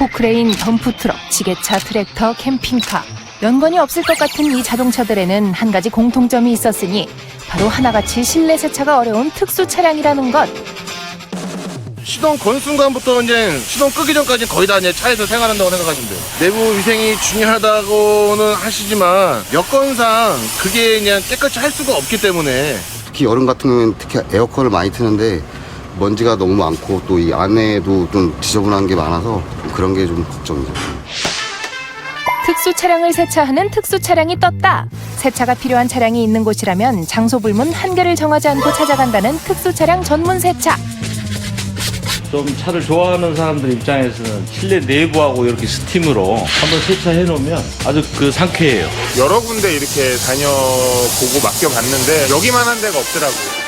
포크레인, 덤프트럭, 지게차, 트랙터, 캠핑카. 연관이 없을 것 같은 이 자동차들에는 한 가지 공통점이 있었으니 바로 하나같이 실내 세차가 어려운 특수 차량이라는 것. 시동 건 순간부터 이제 시동 끄기 전까지 거의 다 이제 차에서 생활한다고 생각하시면 돼요. 내부 위생이 중요하다고는 하시지만 여건상 그게 그냥 깨끗이 할 수가 없기 때문에 특히 여름 같은 경우에는 특히 에어컨을 많이 트는데 먼지가 너무 많고 또 이 안에도 좀 지저분한 게 많아서 그런 게 좀 걱정이죠. 특수 차량을 세차하는 특수 차량이 떴다. 세차가 필요한 차량이 있는 곳이라면 장소 불문 한 개를 정하지 않고 찾아간다는 특수 차량 전문 세차. 좀 차를 좋아하는 사람들 입장에서는 실내 내부하고 이렇게 스팀으로 한번 세차해 놓으면 아주 그 상쾌해요. 여러 군데 이렇게 다녀보고 맡겨봤는데 여기만 한 데가 없더라고요.